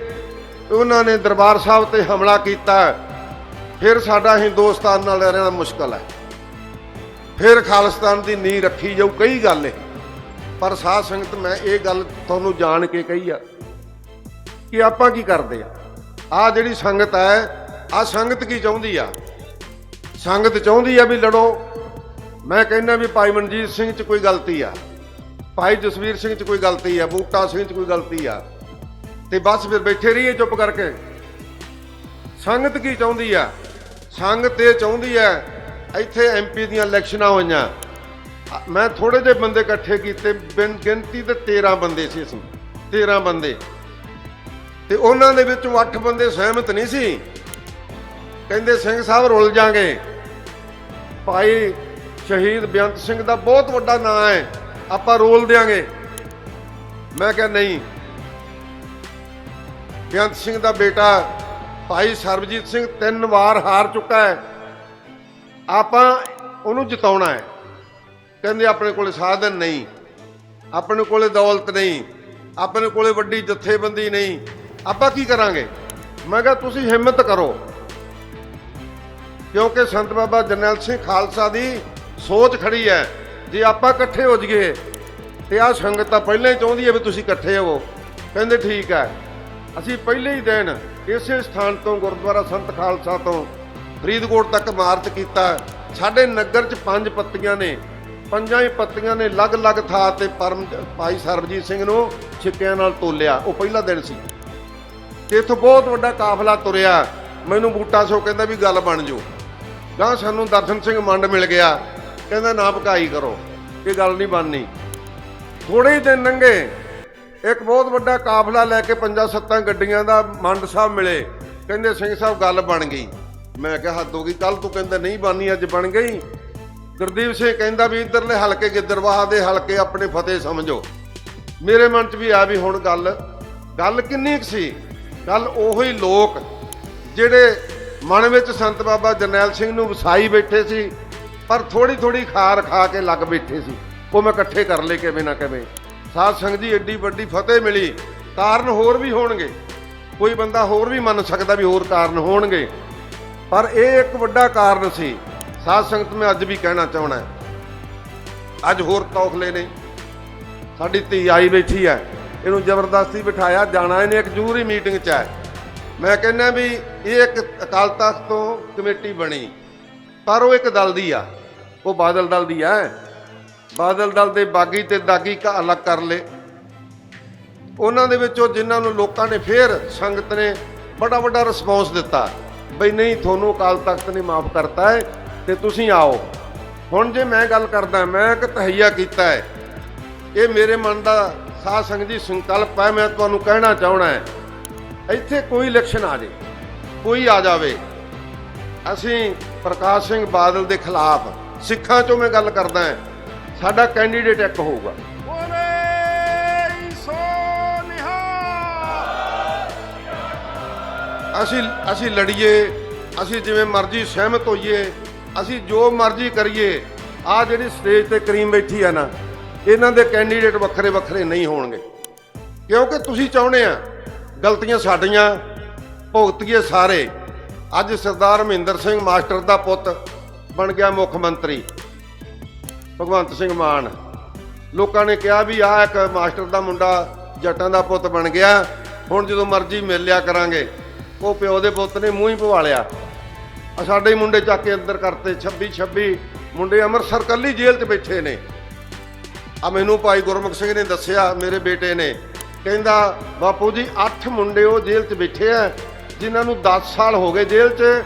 ਉਹਨਾਂ ਨੇ ਦਰਬਾਰ ਸਾਹਿਬ ਤੇ ਹਮਲਾ ਕੀਤਾ, ਫਿਰ ਸਾਡਾ ਹਿੰਦੁਸਤਾਨ ਨਾਲ ਰਹਿਣਾ ਮੁਸ਼ਕਲ ਹੈ। ਫਿਰ ਖਾਲਿਸਤਾਨ ਦੀ ਨੀਂਹ ਰੱਖੀ ਜਾਊ, ਕਈ ਗੱਲ ਹੈ ਪਰ ਸਾਧ ਸੰਗਤ, ਮੈਂ ਇਹ ਗੱਲ ਤੁਹਾਨੂੰ ਜਾਣ ਕੇ ਕਹੀ ਆ ਕਿ ਆਪਾਂ ਕੀ ਕਰਦੇ ਆ? ਆ ਜਿਹੜੀ ਸੰਗਤ ਹੈ ਆ ਸੰਗਤ ਕੀ ਚਾਹੁੰਦੀ ਆ? ਸੰਗਤ ਚਾਹੁੰਦੀ ਆ ਵੀ ਲੜੋ। ਮੈਂ ਕਹਿੰਦਾ ਵੀ ਭਾਈ ਮਨਜੀਤ ਸਿੰਘ 'ਚ ਕੋਈ ਗਲਤੀ ਆ। ਭਾਈ ਜਸਵੀਰ ਸਿੰਘ 'ਚ ਕੋਈ ਗਲਤੀ ਆ, ਬੂਟਾ ਸਿੰਘ 'ਚ ਕੋਈ ਗਲਤੀ ਆ। ਤੇ ਬਸ ਫਿਰ ਬੈਠੇ ਰਹੀਏ ਚੁੱਪ ਕਰਕੇ। ਸੰਗਤ ਕੀ ਚਾਹੁੰਦੀ ਆ? ਸੰਗਤ ਇਹ ਚਾਹੁੰਦੀ ਆ, ਇੱਥੇ ਐਮਪੀ ਦੀਆਂ ਇਲੈਕਸ਼ਨਾਂ ਹੋਈਆਂ। ਮੈਂ ਥੋੜੇ ਜਿਹੇ ਬੰਦੇ ਇਕੱਠੇ ਕੀਤੇ, ਬਿਨ ਗਿਣਤੀ ਤੇ 13 ਬੰਦੇ ਸੀ ਅਸੀਂ 13 ਬੰਦੇ। ਤੇ ਉਹਨਾਂ ਦੇ ਵਿੱਚੋਂ 8 ਬੰਦੇ ਸਹਿਮਤ ਨਹੀਂ ਸੀ। ਕਹਿੰਦੇ, ਸਿੰਘ ਸਾਹਿਬ, ਰੁੱਲ ਜਾਾਂਗੇ। ਭਾਈ ਸ਼ਹੀਦ ਬੇਅੰਤ ਸਿੰਘ ਦਾ ਬਹੁਤ ਵੱਡਾ ਨਾਂ ਹੈ। ਆਪਾਂ ਰੋਲ ਦਿਆਂਗੇ। ਮੈਂ ਕਿਹਾ, ਨਹੀਂ। ਬੇਅੰਤ ਸਿੰਘ ਦਾ ਬੇਟਾ ਭਾਈ ਸਰਬਜੀਤ ਸਿੰਘ ਤਿੰਨ ਵਾਰ ਹਾਰ ਚੁੱਕਾ ਹੈ। ਆਪਾਂ ਉਹਨੂੰ ਜਿਤਾਉਣਾ ਹੈ। ਕਹਿੰਦੇ, ਆਪਣੇ ਕੋਲੇ ਸਾਧਨ ਨਹੀਂ। ਆਪਣੇ ਕੋਲੇ ਦੌਲਤ ਨਹੀਂ। ਆਪਣੇ ਕੋਲੇ ਵੱਡੀ ਜਥੇਬੰਦੀ ਨਹੀਂ। ਆਪਾਂ ਕੀ ਕਰਾਂਗੇ? ਮੈਂ ਕਿਹਾ ਤੁਸੀਂ ਹਿੰਮਤ ਕਰੋ। ਕਿਉਂਕਿ ਸੰਤ ਬਾਬਾ ਜਰਨੈਲ ਸਿੰਘ ਖਾਲਸਾ ਦੀ ਸੋਚ ਖੜੀ ਹੈ, ਜੇ ਆਪਾਂ ਇਕੱਠੇ ਹੋ ਜਾਈਏ, ਤੇ ਆ ਸੰਗਤ ਤਾਂ ਪਹਿਲਾਂ ਹੀ ਚਾਹੁੰਦੀ ਹੈ ਵੀ ਤੁਸੀਂ ਇਕੱਠੇ ਹੋਵੋ। ਕਹਿੰਦੇ ਠੀਕ ਹੈ। ਅਸੀਂ ਪਹਿਲੇ ਹੀ ਦਿਨ ਇਸੇ ਸਥਾਨ ਤੋਂ ਗੁਰਦੁਆਰਾ ਸੰਤ ਖਾਲਸਾ ਤੋਂ ਫਰੀਦਕੋਟ ਤੱਕ ਮਾਰਚ ਕੀਤਾ। ਸਾਡੇ ਨਗਰ 'ਚ ਪੰਜ ਪੱਤੀਆਂ ਨੇ। ਪੰਜਾਂ ਹੀ ਪੱਤੀਆਂ ਨੇ ਅਲੱਗ-ਅਲੱਗ ਥਾਂ ਤੇ ਪਰਮ ਭਾਈ ਸਰਬਜੀਤ ਸਿੰਘ ਨੂੰ ਛਿੱਕਿਆਂ ਨਾਲ ਤੋਲਿਆ। ਉਹ ਪਹਿਲਾ ਦਿਨ ਸੀ। ਤੇ ਇੱਥੋਂ ਬਹੁਤ ਵੱਡਾ ਕਾਫਲਾ ਤੁਰਿਆ। ਮੈਨੂੰ ਬੂਟਾ ਸੋ ਕਹਿੰਦਾ ਵੀ ਗੱਲ ਬਣ ਜੂ। ਗਾਂ ਸਾਨੂੰ ਦਰਸ਼ਨ ਸਿੰਘ ਮੰਡ ਮਿਲ ਗਿਆ। ਕਹਿੰਦਾ ਨਾ ਭਕਾਈ ਕਰੋ, ਇਹ ਗੱਲ ਨਹੀਂ ਬਣਨੀ। ਥੋੜੇ ਹੀ ਦਿਨ ਲੰਘੇ, ਇੱਕ ਬਹੁਤ ਵੱਡਾ ਕਾਫਲਾ ਲੈ ਕੇ ਪੰਜਾਂ ਸੱਤਾਂ ਗੱਡੀਆਂ ਦਾ ਮੰਡ ਸਾਹਿਬ ਮਿਲੇ। ਕਹਿੰਦੇ ਸਿੰਘ ਸਾਹਿਬ ਗੱਲ ਬਣ ਗਈ। ਮੈਂ ਕਿਹਾ ਹੱਦ ਹੋ ਗਈ ਕੱਲ ਤੂੰ ਕਹਿੰਦਾ ਨਹੀਂ ਬਣਨੀ, ਅੱਜ ਬਣ ਗਈ। ਗੁਰਦੀਪ ਸਿੰਘ ਕਹਿੰਦਾ ਵੀ ਇਧਰਲੇ ਹਲਕੇ ਗਿੱਦਰਵਾਹ ਦੇ ਹਲਕੇ ਆਪਣੇ ਫਤਿਹ ਸਮਝੋ। ਮੇਰੇ ਮਨ 'ਚ ਵੀ ਆ ਵੀ ਹੁਣ ਗੱਲ। ਗੱਲ ਕਿੰਨੀ ਕੁ ਸੀ? ਗੱਲ ਉਹੀ ਲੋਕ ਜਿਹੜੇ ਮਨ ਵਿੱਚ ਸੰਤ ਬਾਬਾ ਜਰਨੈਲ ਸਿੰਘ ਨੂੰ ਵਸਾਈ ਬੈਠੇ ਸੀ, ਪਰ ਥੋੜੀ ਥੋੜੀ ਖਾਰ ਖਾ ਕੇ ਲੱਗ ਬੈਠੇ ਸੀ। ਉਹ ਮੈਂ ਇਕੱਠੇ ਕਰ ਲਏ ਕਿਵੇਂ ਨਾ ਕਿਵੇਂ। ਸਾਧ ਸੰਗਤ ਜੀ ਏਡੀ ਵੱਡੀ ਫਤਿਹ ਮਿਲੀ, ਕਾਰਨ ਹੋਰ ਵੀ ਹੋਣਗੇ। ਕੋਈ ਬੰਦਾ ਹੋਰ ਵੀ ਮੰਨ ਸਕਦਾ ਵੀ ਹੋਰ ਕਾਰਨ ਹੋਣਗੇ। ਪਰ ਇਹ ਇੱਕ ਵੱਡਾ ਕਾਰਨ ਸੀ। ਸਾਧ ਸੰਗਤ ਮੈਂ ਅੱਜ ਵੀ ਕਹਿਣਾ ਚਾਹਣਾ ਅੱਜ ਹੋਰ ਤੌਖਲੇ ਨੇ। ਸਾਡੀ ਧੀ ਆਈ ਬੈਠੀ ਹੈ। ਇਹਨੂੰ ਜ਼ਬਰਦਸਤੀ ਬਿਠਾਇਆ, ਜਾਣਾ ਇਹਨੇ ਇੱਕ ਜ਼ਰੂਰੀ ਮੀਟਿੰਗ 'ਚ ਹੈ। ਮੈਂ ਕਹਿੰਦਾ ਵੀ ਇਹ ਇੱਕ ਅਕਾਲ ਤਖਤ ਤੋਂ ਕਮੇਟੀ ਬਣੀ, ਪਰ ਉਹ ਇੱਕ ਦਲ ਦੀ ਆ। ਉਹ ਬਾਦਲ ਦਲ ਦੀ ਆ। ਬਾਦਲ ਦਲ ਦੇ ਬਾਗੀ ਤੇ ਦਾਗੀ ਕਾ ਅਲੱਗ ਕਰ ਲੇ ਉਹਨਾਂ ਦੇ ਵਿੱਚੋਂ ਜਿਨ੍ਹਾਂ ਨੂੰ ਲੋਕਾਂ ਨੇ ਫੇਰ ਸੰਗਤ ਨੇ ਬੜਾ ਵੱਡਾ ਰਿਸਪੌਂਸ ਦਿੱਤਾ, ਬਈ ਨਹੀਂ, ਤੁਹਾਨੂੰ ਅਕਾਲ ਤਖਤ ਨੇ ਮਾਫ ਕਰਤਾ ਹੈ ਤੇ ਤੁਸੀਂ ਆਓ। ਹੁਣ ਜੇ ਮੈਂ ਗੱਲ ਕਰਦਾ, ਮੈਂ ਇੱਕ ਤਹਈਆ ਕੀਤਾ ਹੈ। ਇਹ ਮੇਰੇ ਮਨ ਦਾ ਸਾਧ ਸੰਗਤ ਜੀ ਸੰਕਲਪ ਹੈ ਮੈਂ ਤੁਹਾਨੂੰ ਕਹਿਣਾ ਚਾਹਣਾ ਹੈ ਇੱਥੇ ਕੋਈ ਇਲੈਕਸ਼ਨ ਆ ਜੇ ਕੋਈ ਆ ਜਾਵੇ ਅਸੀਂ ਪ੍ਰਕਾਸ਼ ਸਿੰਘ ਬਾਦਲ ਦੇ ਖਿਲਾਫ ਸਿੱਖਾਂ ਚੋਂ ਮੈਂ ਗੱਲ ਕਰਦਾ ਹਾਂ ਸਾਡਾ ਕੈਂਡੀਡੇਟ ਇੱਕ ਹੋਊਗਾ। ਅਸੀਂ ਅਸੀਂ ਲੜੀਏ ਅਸੀਂ ਜਿਵੇਂ ਮਰਜ਼ੀ ਸਹਿਮਤ ਹੋਈਏ ਅਸੀਂ ਜੋ ਮਰਜ਼ੀ ਕਰੀਏ ਆ ਜਿਹੜੀ ਸਟੇਜ ਤੇ ਕਰੀਮ ਬੈਠੀ ਆ ਨਾ ਇਹਨਾਂ ਦੇ ਕੈਂਡੀਡੇਟ ਵੱਖਰੇ ਵੱਖਰੇ ਨਹੀਂ ਹੋਣਗੇ। ਕਿਉਂਕਿ ਤੁਸੀਂ ਚਾਹੁੰਦੇ ਆ, ਗਲਤੀਆਂ ਸਾਡੀਆਂ, ਭੁਗਤੀਏ ਸਾਰੇ। ਅੱਜ ਸਰਦਾਰ ਮਹਿੰਦਰ ਸਿੰਘ ਮਾਸਟਰ ਦਾ ਪੁੱਤ ਬਣ ਗਿਆ ਮੁੱਖ ਮੰਤਰੀ, ਭਗਵੰਤ ਸਿੰਘ ਮਾਨ। ਲੋਕਾਂ ਨੇ ਕਿਹਾ ਵੀ ਆਹ ਇੱਕ ਮਾਸਟਰ ਦਾ ਮੁੰਡਾ ਜੱਟਾਂ ਦਾ ਪੁੱਤ ਬਣ ਗਿਆ, ਹੁਣ ਜਦੋਂ ਮਰਜ਼ੀ ਮਿਲ ਲਿਆ ਕਰਾਂਗੇ। ਉਹ ਪਿਓ ਦੇ ਪੁੱਤ ਨੇ ਮੂੰਹ ਹੀ ਪਵਾ ਲਿਆ। ਆ ਸਾਡੇ ਹੀ ਮੁੰਡੇ ਚੱਕ ਕੇ ਅੰਦਰ ਕਰਤੇ 26 26 ਮੁੰਡੇ ਅੰਮ੍ਰਿਤਸਰ ਕੱਲੀ ਜੇਲ੍ਹ 'ਚ ਬੈਠੇ ਨੇ। ਆ ਮੈਨੂੰ ਭਾਈ ਗੁਰਮੁਖ ਸਿੰਘ ਨੇ ਦੱਸਿਆ, ਮੇਰੇ ਬੇਟੇ ਨੇ। ਕਹਿੰਦਾ, ਬਾਪੂ ਜੀ 8 ਮੁੰਡੇ ਉਹ ਜੇਲ੍ਹ 'ਚ ਬੈਠੇ ਆ, ਜਿਨ੍ਹਾਂ ਨੂੰ 10 ਸਾਲ ਹੋ ਗਏ ਜੇਲ੍ਹ 'ਚ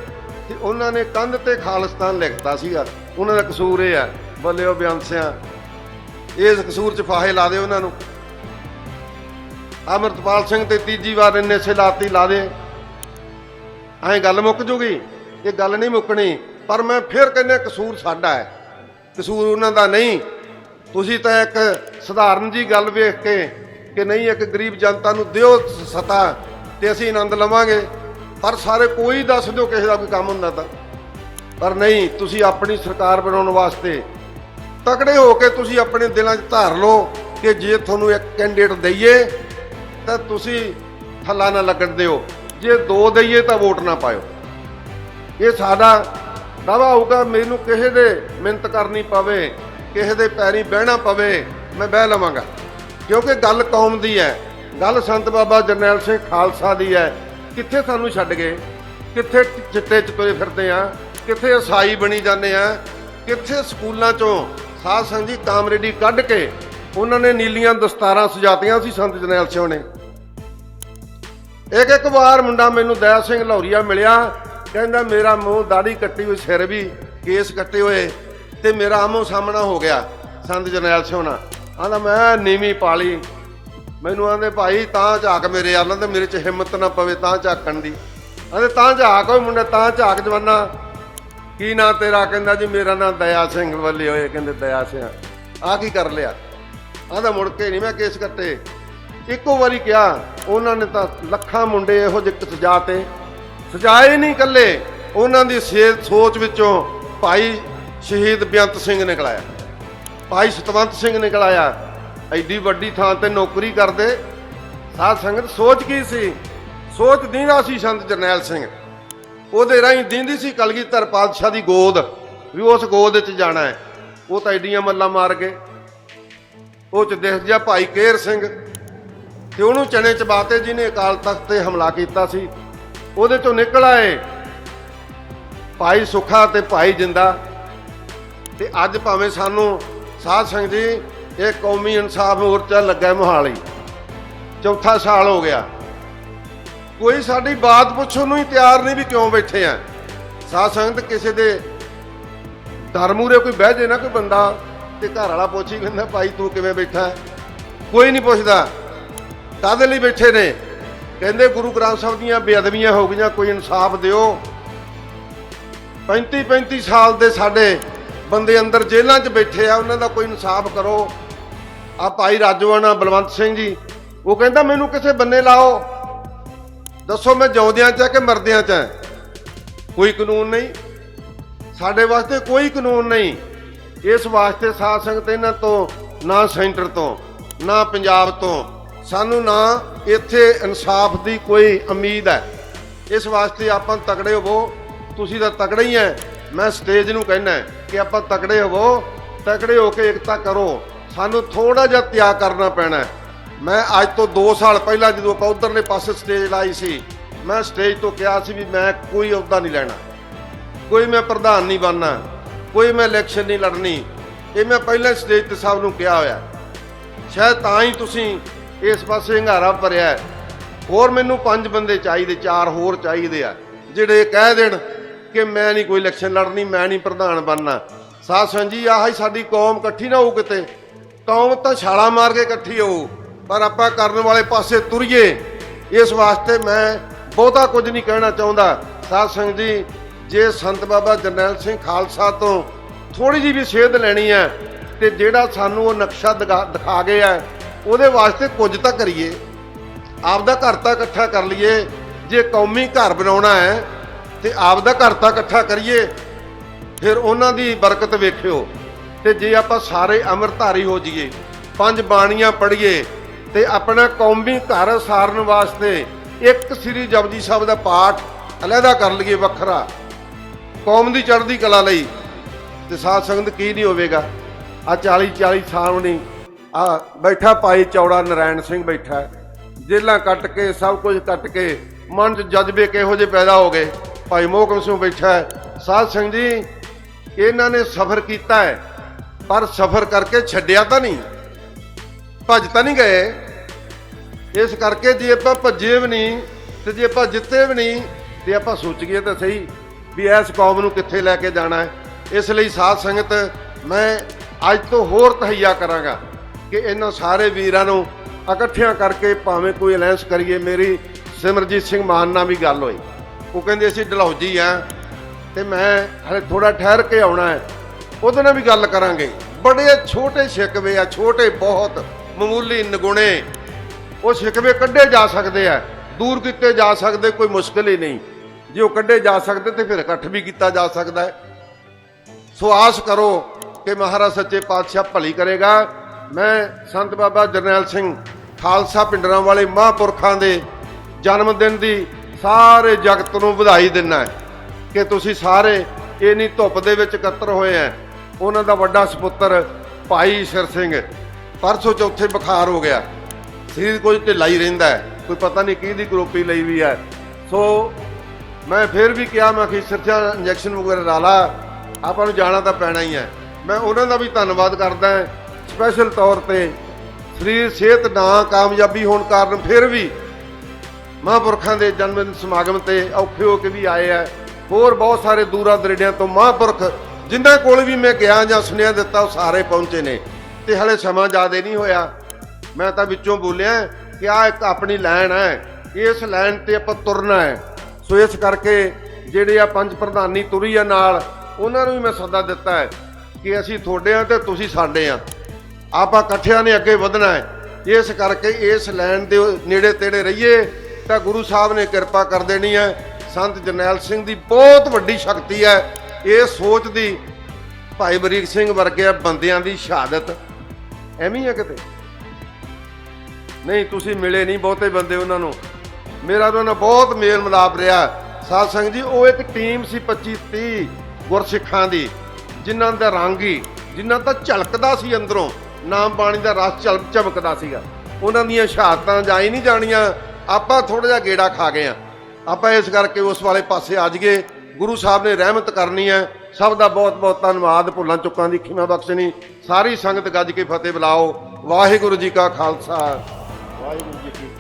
ਤੇ ਉਹਨਾਂ ਨੇ ਕੰਧ ਤੇ ਖਾਲਿਸਤਾਨ ਲਿਖਤਾ ਸੀਗਾ। ਉਹਨਾਂ ਦਾ ਕਸੂਰ ਇਹ ਆ। ਬੱਲੇ ਉਹ ਬਿਆੰਸਿਆਂ, ਇਸ ਕਸੂਰ 'ਚ ਫਾਹੇ ਲਾ ਦੇ ਉਹਨਾਂ ਨੂੰ। ਅਮਰਤਪਾਲ ਸਿੰਘ ਤੇ ਤੀਜੀ ਵਾਰ ਇੰਨੇ ਸੇ ਲਾ ਦੇ। ਐਂ ਗੱਲ ਮੁੱਕ ਜੂਗੀ? ਇਹ ਗੱਲ ਨਹੀਂ ਮੁੱਕਣੀ, ਪਰ ਮੈਂ ਫਿਰ ਕਹਿੰਦਾ ਕਸੂਰ ਸਾਡਾ ਹੈ। ਕਸੂਰ ਉਹਨਾਂ ਦਾ ਨਹੀਂ ਤੁਸੀਂ ਤਾਂ ਇੱਕ ਸਧਾਰਨ ਜੀ ਗੱਲ ਵੇਖ ਕੇ ਕਿ ਨਹੀਂ, ਇੱਕ ਗਰੀਬ ਜਨਤਾ ਨੂੰ ਦਿਓ ਸਤਾ ਤੇ ਅਸੀਂ ਆਨੰਦ ਲਵਾਂਗੇ। ਪਰ ਸਾਰੇ ਕੋਈ ਦੱਸ ਦਿਓ ਕਿਸੇ ਦਾ ਕੋਈ ਕੰਮ ਹੁੰਦਾ ਤਾਂ। ਪਰ ਨਹੀਂ, ਤੁਸੀਂ ਆਪਣੀ ਸਰਕਾਰ ਬਣਾਉਣ ਵਾਸਤੇ ਤਕੜੇ ਹੋ ਕੇ ਤੁਸੀਂ ਆਪਣੇ ਦਿਲਾਂ 'ਚ ਧਾਰ ਲਓ ਕਿ ਜੇ ਤੁਹਾਨੂੰ ਇੱਕ ਕੈਂਡੀਡੇਟ ਦਈਏ, ਤਾਂ ਤੁਸੀਂ ਥੱਲਾ ਨਾ ਲੱਗਣ ਦਿਓ। ਜੇ ਦੋ ਦਈਏ ਤਾਂ ਵੋਟ ਨਾ ਪਾਇਓ। ਇਹ ਸਾਡਾ ਦਾਵਾ ਹੋਊਗਾ, ਮੈਨੂੰ ਕਿਸੇ ਦੇ ਮਿਹਨਤ ਕਰਨੀ ਪਵੇ। ਕਿਸੇ ਦੇ ਪੈਰੀ ਬਹਿਣਾ ਪਵੇ, ਮੈਂ ਬਹਿ ਲਵਾਂਗਾ। ਕਿਉਂਕਿ ਗੱਲ ਕੌਮ ਦੀ ਹੈ। ਗੱਲ ਸੰਤ ਬਾਬਾ ਜਰਨੈਲ ਸਿੰਘ ਖਾਲਸਾ ਦੀ ਹੈ। ਕਿੱਥੇ ਸਾਨੂੰ ਛੱਡ ਗਏ? ਕਿੱਥੇ ਚਿੱਟੇ ਚ ਤੁਰੇ ਫਿਰਦੇ ਆ? ਕਿੱਥੇ ਈਸਾਈ ਬਣੀ ਜਾਂਦੇ ਆ? ਕਿੱਥੇ ਸਕੂਲਾਂ ਚੋਂ ਸਾਧ ਸੰਗਤ ਜੀ ਕਾਮਰੇਡੀ ਕੱਢ ਕੇ ਉਹਨਾਂ ਨੇ ਨੀਲੀਆਂ ਦਸਤਾਰਾਂ ਸਜਾਤੀਆਂ ਸੀ ਸੰਤ ਜਰਨੈਲ ਸਿੰਘ ਨੇ। ਇੱਕ ਇੱਕ ਵਾਰ ਮੁੰਡਾ ਮੈਨੂੰ ਦਇਆ ਸਿੰਘ ਲੌਰੀਆ ਮਿਲਿਆ। ਕਹਿੰਦਾ, ਮੇਰਾ ਮੂੰਹ ਦਾੜੀ ਕੱਟੀ ਹੋਈ, ਸਿਰ ਵੀ ਕੇਸ ਕੱਟੇ ਹੋਏ। ਤੇ ਮੇਰਾ ਆਮੋ ਸਾਹਮਣਾ ਹੋ ਗਿਆ, ਸੰਤ ਜਰਨੈਲ ਸਿੰਘ ਨਾਲ ਆਂਦਾ ਮੈਂ ਨੀਵੀਂ ਪਾਲੀ। ਮੈਨੂੰ ਆਂਦੇ ਭਾਈ ਤਾਂ ਝਾਕ ਮੇਰੇ ਆਲਾਂ ਤੇ ਮੇਰੇ ਚ ਹਿੰਮਤ ਨਾ ਪਵੇ ਤਾਂ ਝਾਕਣ ਦੀ। ਆਂਦੇ ਤਾਂ ਝਾਕ ਓਏ ਮੁੰਡੇ, ਤਾਂ ਝਾਕ ਜਵਾਨਾ। ਕੀ ਨਾਂ ਤੇਰਾ? ਕਹਿੰਦਾ ਜੀ, ਮੇਰਾ ਨਾਂ ਦਇਆ ਸਿੰਘ ਵੱਲੇ ਹੋਏ। ਕਹਿੰਦੇ, ਦਇਆ ਸਿੰਘ। ਆ ਕੀ ਕਰ ਲਿਆ? ਆਂਦਾ ਮੁੜ ਕੇ ਨਹੀਂ ਮੈਂ ਕੇਸ ਕੱਟੇ। ਇੱਕੋ ਵਾਰੀ ਕਿਹਾ, ਉਹਨਾਂ ਨੇ ਤਾਂ ਲੱਖਾਂ ਮੁੰਡੇ ਇਹੋ ਜਿਹੇ ਸਜਾ ਤੇ ਸਜਾਏ ਨਹੀਂ ਇਕੱਲੇ। ਉਹਨਾਂ ਦੀ ਸੇਧ ਸੋਚ ਵਿੱਚੋਂ ਭਾਈ ਸ਼ਹੀਦ ਬੇਅੰਤ ਸਿੰਘ ਨਿਕਲਾਇਆ ਭਾਈ ਸਤਵੰਤ ਸਿੰਘ ਨਿਕਲਾਇਆ ਐਡੀ ਵੱਡੀ ਥਾਂ ਤੇ ਨੌਕਰੀ ਕਰਦੇ। ਸਾਧ ਸੰਗਤ, ਸੋਚ ਕੀ ਸੀ? ਸੋਚ ਦੀਨਾ ਸੀ ਸੰਤ ਜਰਨੈਲ ਸਿੰਘ। ਉਹਦੇ ਰਾਹੀਂ ਦਿੰਦੀ ਸੀ ਕਲਗੀਧਰ ਪਾਤਸ਼ਾਹ ਦੀ ਗੋਦ, ਵੀ ਉਸ ਗੋਦ ਵਿੱਚ ਜਾਣਾ ਹੈ। ਉਹ ਤਾਂ ਐਡੀਆਂ ਮੱਲਾਂ ਮਾਰ ਗਏ। ਉਹ ਚ ਦਿਖ ਗਿਆ ਭਾਈ ਕੇਰ ਸਿੰਘ। ਤੇ ਉਹਨੂੰ ਚਣੇ ਚਬਾਤੇ ਜਿਹਨੇ ਅਕਾਲ ਤਖਤ ਤੇ ਹਮਲਾ ਕੀਤਾ ਸੀ। ਉਹਦੇ ਚੋਂ ਨਿਕਲ ਆਏ। ਭਾਈ ਸੁਖਾ ਤੇ ਭਾਈ ਜਿੰਦਾ। ਤੇ ਅੱਜ ਭਾਵੇਂ ਸਾਨੂੰ ਸਾਧ ਸੰਗਤ ਜੀ, ਇਹ ਕੌਮੀ ਇਨਸਾਫ ਮੋਰਚਾ ਲੱਗਾ ਮੋਹਾਲੀ। ਚੌਥਾ ਸਾਲ ਹੋ ਗਿਆ। ਕੋਈ ਸਾਡੀ ਬਾਤ ਪੁੱਛਣ ਨੂੰ ਹੀ ਤਿਆਰ ਨਹੀਂ ਵੀ ਕਿਉਂ ਬੈਠੇ ਆ। ਸਾਧ ਸੰਗਤ ਕਿਸੇ ਦੇ ਦਰ ਮੂਹਰੇ ਕੋਈ ਬਹਿ ਜੇ ਨਾ ਕੋਈ ਬੰਦਾ ਤੇ ਘਰ ਵਾਲਾ ਪੁੱਛੀ ਕਹਿੰਦਾ, ਭਾਈ ਤੂੰ ਕਿਵੇਂ ਬੈਠਾ? ਕੋਈ ਨਹੀਂ ਪੁੱਛਦਾ। ਕਾਹਦੇ ਲਈ ਬੈਠੇ ਨੇ? ਕਹਿੰਦੇ ਗੁਰੂ ਗ੍ਰੰਥ ਸਾਹਿਬ ਦੀਆਂ ਬੇਅਦਬੀਆਂ ਹੋ ਗਈਆਂ, ਕੋਈ ਇਨਸਾਫ ਦਿਓ। 35 35 ਸਾਲ ਦੇ ਸਾਡੇ ਬੰਦੇ ਅੰਦਰ ਜੇਲ੍ਹਾਂ 'ਚ ਬੈਠੇ ਆ, ਉਹਨਾਂ ਦਾ ਕੋਈ ਇਨਸਾਫ ਕਰੋ। ਆ ਭਾਈ ਰਾਜਵਾਨਾ ਬਲਵੰਤ ਸਿੰਘ ਜੀ, ਉਹ ਕਹਿੰਦਾ, ਮੈਨੂੰ ਕਿਸੇ ਬੰਨੇ ਲਾਓ। ਦੱਸੋ ਮੈਂ ਜਿਉਂਦਿਆਂ 'ਚ ਆ ਕਿ ਮਰਦਿਆਂ 'ਚ ਆ? ਕੋਈ ਕਾਨੂੰਨ ਨਹੀਂ। ਸਾਡੇ ਵਾਸਤੇ ਕੋਈ ਕਾਨੂੰਨ ਨਹੀਂ। ਇਸ ਵਾਸਤੇ ਸਾਧ ਸੰਗਤ ਇਹਨਾਂ ਤੋਂ ਨਾ ਸੈਂਟਰ ਤੋਂ, ਨਾ ਪੰਜਾਬ ਤੋਂ, ਸਾਨੂੰ ਨਾ ਇੱਥੇ ਇਨਸਾਫ ਦੀ ਕੋਈ ਉਮੀਦ ਹੈ। ਇਸ ਵਾਸਤੇ ਆਪਾਂ ਤਕੜੇ ਹੋਵੋ। ਤੁਸੀਂ ਤਾਂ ਤਕੜੇ ਹੀ ਐ ਮੈਂ ਸਟੇਜ ਨੂੰ ਕਹਿਣਾ ਕਿ ਆਪਾਂ ਤਕੜੇ ਹੋਵੋ, ਤਕੜੇ ਹੋ ਕੇ ਇਕਤਾ ਕਰੋ। ਸਾਨੂੰ ਥੋੜਾ ਜਿਹਾ ਤਿਆਗ ਕਰਨਾ ਪੈਣਾ ਮੈਂ ਅੱਜ ਤੋਂ 2 ਸਾਲ ਪਹਿਲਾਂ ਜਦੋਂ ਆਪਾਂ ਉਧਰਲੇ ਪਾਸੇ ਸਟੇਜ ਲਾਈ ਸੀ, ਮੈਂ ਸਟੇਜ ਤੋਂ ਕਿਹਾ ਸੀ ਵੀ ਮੈਂ ਕੋਈ ਅਹੁਦਾ ਨਹੀਂ ਲੈਣਾ। ਕੋਈ ਮੈਂ ਪ੍ਰਧਾਨ ਨਹੀਂ ਬਣਨਾ, ਕੋਈ ਮੈਂ ਇਲੈਕਸ਼ਨ ਨਹੀਂ ਲੜਨੀ। ਇਹ ਮੈਂ ਪਹਿਲਾਂ ਸਟੇਜ ਤੇ ਸਭ ਨੂੰ ਕਿਹਾ ਹੋਇਆ। ਸ਼ਾਇਦ ਤਾਂ ਹੀ ਤੁਸੀਂ ਇਸ ਪਾਸੇ ਹੰਗਾਰਾ ਭਰਿਆ ਹੋਰ ਮੈਨੂੰ ਪੰਜ ਬੰਦੇ ਚਾਹੀਦੇ, ਚਾਰ ਹੋਰ ਚਾਹੀਦੇ ਆ, ਜਿਹੜੇ ਕਹਿ ਦੇਣ ਕਿ ਮੈਂ ਨਹੀਂ ਕੋਈ ਇਲੈਕਸ਼ਨ ਲੜਨੀ, ਮੈਂ ਨਹੀਂ ਪ੍ਰਧਾਨ ਬਣਨਾ। ਸਾਧ ਸੰਗਤ ਜੀ, ਆਹ ਹੀ ਸਾਡੀ ਕੌਮ ਇਕੱਠੀ ਨਾ ਹੋਊ ਕਿਤੇ। ਕੌਮ ਤਾਂ ਛਾਲਾ ਮਾਰ ਕੇ ਇਕੱਠੀ ਹੋਊ, ਪਰ ਆਪਾਂ ਕਰਨ ਵਾਲੇ ਪਾਸੇ ਤੁਰੀਏ। ਇਸ ਵਾਸਤੇ ਮੈਂ ਬਹੁਤਾ ਕੁਝ ਨਹੀਂ ਕਹਿਣਾ ਚਾਹੁੰਦਾ। ਸਾਧ ਸੰਗਤ ਜੀ, ਜੇ ਸੰਤ ਬਾਬਾ ਜਰਨੈਲ ਸਿੰਘ ਖਾਲਸਾ ਤੋਂ ਥੋੜੀ ਜਿਹੀ ਵੀ ਸੇਧ ਲੈਣੀ ਹੈ, ਤੇ ਜਿਹੜਾ ਸਾਨੂੰ ਉਹ ਨਕਸ਼ਾ ਦਿਖਾ ਦਿਖਾ ਗਏ ਆ ਉਹਦੇ ਵਾਸਤੇ ਕੁਝ ਤਾਂ ਕਰੀਏ। ਆਪਦਾ ਘਰ ਤਾਂ ਇਕੱਠਾ ਕਰ ਲਈਏ। ਜੇ ਕੌਮੀ ਘਰ ਬਣਾਉਣਾ ਹੈ ਤੇ ਆਪਦਾ ਘਰ ਤਾਂ ਇਕੱਠਾ ਕਰੀਏ, ਫਿਰ ਉਹਨਾਂ ਦੀ ਬਰਕਤ ਵੇਖਿਓ। ਤੇ ਜੇ ਆਪਾਂ ਸਾਰੇ ਅੰਮ੍ਰਿਤਧਾਰੀ ਹੋ ਜਾਈਏ, ਪੰਜ ਬਾਣੀਆਂ ਪੜ੍ਹੀਏ, ਤੇ ਆਪਣਾ ਕੌਮੀ ਘਰ ਸਾਰਨ ਵਾਸਤੇ ਇੱਕ ਸ੍ਰੀ ਜਪਜੀ ਸਾਹਿਬ ਦਾ ਪਾਠ ਅਲੱਗਾ ਕਰ ਲਈਏ ਵੱਖਰਾ, ਕੌਮ ਦੀ ਚੜ੍ਹਦੀ ਕਲਾ ਲਈ। ਤੇ ਸਾਧ ਸੰਗਤ ਕੀ ਨਹੀਂ ਹੋਵੇਗਾ? ਆ 40 40 ਨਹੀਂ ਆ ਬੈਠਾ ਭਾਈ ਚੌੜਾ ਨਰਾਇਣ ਸਿੰਘ ਬੈਠਾ। ਜੇਲਾਂ ਕੱਟ ਕੇ, ਸਭ ਕੁਝ ਕੱਟ ਕੇ, ਮਨ 'ਚ ਜਜ਼ਬੇ ਕਿਹੋ ਜਿਹੇ ਪੈਦਾ ਹੋ ਗਏ? ਭਾਈ ਮੋਹਕਮ ਸਿੰਘ ਬੈਠਾ ਹੈ। ਸਾਧ ਸੰਗਤ ਜੀ, ਇਹਨਾਂ ਨੇ ਸਫ਼ਰ ਕੀਤਾ ਹੈ। ਪਰ ਸਫ਼ਰ ਕਰਕੇ ਛੱਡਿਆ ਤਾਂ ਨਹੀਂ। ਭੱਜ ਤਾਂ ਨਹੀਂ ਗਏ। ਇਸ ਕਰਕੇ ਜੇ ਆਪਾਂ ਭੱਜੇ ਵੀ ਨਹੀਂ ਤੇ ਜੇ ਆਪਾਂ ਜਿੱਤੇ ਵੀ ਨਹੀਂ ਤੇ ਆਪਾਂ ਸੋਚੀਏ ਤਾਂ ਸਹੀ ਵੀ ਇਸ ਕੌਮ ਨੂੰ ਕਿੱਥੇ ਲੈ ਕੇ ਜਾਣਾ ਹੈ। ਇਸ ਲਈ ਸਾਧ ਸੰਗਤ, ਮੈਂ ਅੱਜ ਤੋਂ ਹੋਰ ਤਹਈਆ ਕਰਾਂਗਾ ਕਿ ਇਹਨਾਂ ਸਾਰੇ ਵੀਰਾਂ ਨੂੰ ਇਕੱਠਿਆਂ ਕਰਕੇ ਭਾਵੇਂ ਕੋਈ ਅਲਾਈਅੰਸ ਕਰੀਏ, ਮੇਰੀ ਸਿਮਰਜੀਤ ਸਿੰਘ ਮਾਨ ਨਾਲ ਵੀ ਗੱਲ ਹੋਈ। ਉਹ ਕਹਿੰਦੇ ਅਸੀਂ ਡਲਹੌਜੀ ਆ ਤੇ ਮੈਂ ਹਲੇ ਥੋੜਾ ਠਹਿਰ ਕੇ ਆਉਣਾ ਹੈ। ਉਹਦੇ ਨਾਲ ਵੀ ਗੱਲ ਕਰਾਂਗੇ। ਬੜੇ ਛੋਟੇ ਸ਼ਿਕਵੇ ਆ, ਛੋਟੇ ਬਹੁਤ, ਮਾਮੂਲੀ ਨਗੁਣੇ। ਉਹ ਸ਼ਿਕਵੇ ਕੱਢੇ ਜਾ ਸਕਦੇ ਆ, ਦੂਰ ਕੀਤੇ ਜਾ ਸਕਦੇ, ਕੋਈ ਮੁਸ਼ਕਲ ਹੀ ਨਹੀਂ। ਜੇ ਉਹ ਕੱਢੇ ਜਾ ਸਕਦੇ ਤੇ ਫਿਰ ਇਕੱਠ ਵੀ ਕੀਤਾ ਜਾ ਸਕਦਾ ਹੈ। ਸੋ ਆਸ ਕਰੋ ਕਿ ਮਹਾਰਾਜ ਸੱਚੇ ਪਾਤਸ਼ਾਹ ਭਲੀ ਕਰੇਗਾ। ਮੈਂ ਸੰਤ ਬਾਬਾ ਜਰਨੈਲ ਸਿੰਘ ਖਾਲਸਾ ਪਿੰਡਰਾਂ ਵਾਲੇ ਮਹਾਂਪੁਰਖਾਂ ਦੇ ਜਨਮ ਦਿਨ ਦੀ ਸਾਰੇ ਜਗਤ ਨੂੰ ਵਧਾਈ ਦਿੰਨਾ ਹੈ ਕਿ ਤੁਸੀਂ ਸਾਰੇ ਇੰਨੀ ਧੁੱਪ ਦੇ ਵਿੱਚ ਇਕੱਤਰ ਹੋਏ ਆ ਉਹਨਾਂ ਦਾ ਵੱਡਾ ਸੁਪੁੱਤਰ ਭਾਈ ਈਸ਼ਰ ਸਿੰਘ। ਪਰਸੋਂ ਚੌਥੇ ਬੁਖਾਰ ਹੋ ਗਿਆ। ਸਰੀਰ ਕੁਝ ਢਿੱਲਾ ਹੀ ਰਹਿੰਦਾ ਹੈ। ਕੋਈ ਪਤਾ ਨਹੀਂ ਕਿਹਦੀ ਗਰੋਪੀ ਲਈ ਵੀ ਹੈ। ਸੋ ਮੈਂ ਫਿਰ ਵੀ ਕਿਹਾ, ਮੈਂ ਕਿ ਸਿਰਜਾ ਇੰਜੈਕਸ਼ਨ ਵਗੈਰਾ ਲਾ ਲਾ। ਆਪਾਂ ਨੂੰ ਜਾਣਾ ਤਾਂ ਪੈਣਾ ਹੀ ਹੈ। ਮੈਂ ਉਹਨਾਂ ਦਾ ਵੀ ਧੰਨਵਾਦ ਕਰਦਾ ਹਾਂ। ਸਪੈਸ਼ਲ ਤੌਰ ਤੇ ਸਰੀਰ ਸਿਹਤ ਨਾ ਕਾਮਯਾਬੀ ਹੋਣ ਕਾਰਨ ਫਿਰ ਵੀ ਮਹਾਂਪੁਰਖਾਂ ਦੇ ਜਨਮ ਦਿਨ ਸਮਾਗਮ ਤੇ ਔਖੇ ਹੋ ਕੇ ਵੀ ਆਏ ਆ। ਹੋਰ ਬਹੁਤ ਸਾਰੇ ਦੂਰਾਂ ਦਰੇਡਿਆਂ ਤੋਂ ਮਹਾਂਪੁਰਖ, ਜਿਨ੍ਹਾਂ ਕੋਲ ਵੀ ਮੈਂ ਗਿਆ ਜਾਂ ਸੁਨੇਹਾ ਦਿੱਤਾ, ਉਹ ਸਾਰੇ ਪਹੁੰਚੇ ਨੇ। ਤੇ ਹਲੇ ਸਮਾਂ ਜ਼ਿਆਦਾ ਨਹੀਂ ਹੋਇਆ। ਮੈਂ ਤਾਂ ਵਿੱਚੋਂ ਬੋਲਿਆ ਕਿ ਆ ਇੱਕ ਆਪਣੀ ਲਾਈਨ ਹੈ। ਇਸ ਲਾਈਨ ਤੇ ਆਪਾਂ ਤੁਰਨਾ ਹੈ। ਸੋ ਇਸ ਕਰਕੇ ਜਿਹੜੇ ਆ ਪੰਜ ਪ੍ਰਧਾਨੀ ਤੁਰੀ ਆ ਨਾਲ, ਉਹਨਾਂ ਨੂੰ ਵੀ ਮੈਂ ਸੱਦਾ ਦਿੱਤਾ ਹੈ ਕਿ ਅਸੀਂ ਤੁਹਾਡੇ ਆ ਤੇ ਤੁਸੀਂ ਸਾਡੇ ਆ ਆਪਾਂ ਇਕੱਠਿਆਂ ਨੇ ਅੱਗੇ ਵਧਣਾ ਹੈ। ਇਸ ਕਰਕੇ ਇਸ ਲਾਈਨ ਦੇ ਨੇੜੇ ਤੇੜੇ ਰਹੀਏ। ਤਾਂ ਗੁਰੂ ਸਾਹਿਬ ਨੇ ਕਿਰਪਾ ਕਰ ਦੇਣੀ ਹੈ। ਸੰਤ ਜਰਨੈਲ ਸਿੰਘ ਦੀ ਬਹੁਤ ਵੱਡੀ ਸ਼ਕਤੀ ਹੈ। ਇਹ ਸੋਚ ਦੀ ਭਾਈ ਬਰੀਕ ਸਿੰਘ ਵਰਗੇ ਬੰਦਿਆਂ ਦੀ ਸ਼ਹਾਦਤ। ਐਵੇਂ ਹੀ ਹੈ ਕਿਤੇ? ਨਹੀਂ, ਤੁਸੀਂ ਮਿਲੇ ਨਹੀਂ ਬਹੁਤੇ ਬੰਦੇ ਉਹਨਾਂ ਨੂੰ। ਮੇਰਾ ਉਹਨਾਂ ਨਾਲ ਬਹੁਤ ਮੇਲ ਮਿਲਾਪ ਰਿਹਾ। ਸਾਧ ਸੰਗਤ ਜੀ, ਉਹ ਇੱਕ ਟੀਮ ਸੀ 25 30 ਗੁਰਸਿੱਖਾਂ ਦੀ, ਜਿਨ੍ਹਾਂ ਦਾ ਰੰਗ ਹੀ, ਜਿਨ੍ਹਾਂ ਦਾ ਝਲਕਦਾ ਸੀ ਅੰਦਰੋਂ। ਨਾਮ ਬਾਣੀ ਦਾ ਰਸ ਝਲਕ ਚਮਕਦਾ ਸੀਗਾ। ਉਹਨਾਂ ਦੀਆਂ ਸ਼ਹਾਦਤਾਂ ਜਾਈ ਨਹੀਂ ਜਾਣੀਆਂ। ਆਪਾਂ ਥੋੜਾ ਜਿਹਾ ਗੇੜਾ ਖਾ ਗਏ ਆ। ਆਪਾਂ ਇਸ ਕਰਕੇ ਉਸ ਵਾਲੇ ਪਾਸੇ ਆ ਜਾਈਏ। ਗੁਰੂ ਸਾਹਿਬ ਨੇ ਰਹਿਮਤ ਕਰਨੀ ਹੈ। ਸਭ ਦਾ ਬਹੁਤ ਬਹੁਤ ਧੰਨਵਾਦ। ਭੁੱਲਾਂ ਚੁੱਕਾਂ ਦੀ ਖਿਮਾ ਬਖਸ਼ਣੀ। ਸਾਰੀ ਸੰਗਤ ਗੱਜ ਕੇ ਫਤਿਹ ਬੁਲਾਓ। ਵਾਹਿਗੁਰੂ ਜੀ ਕਾ ਖਾਲਸਾ। ਵਾਹਿਗੁਰੂ ਜੀ ਕੀ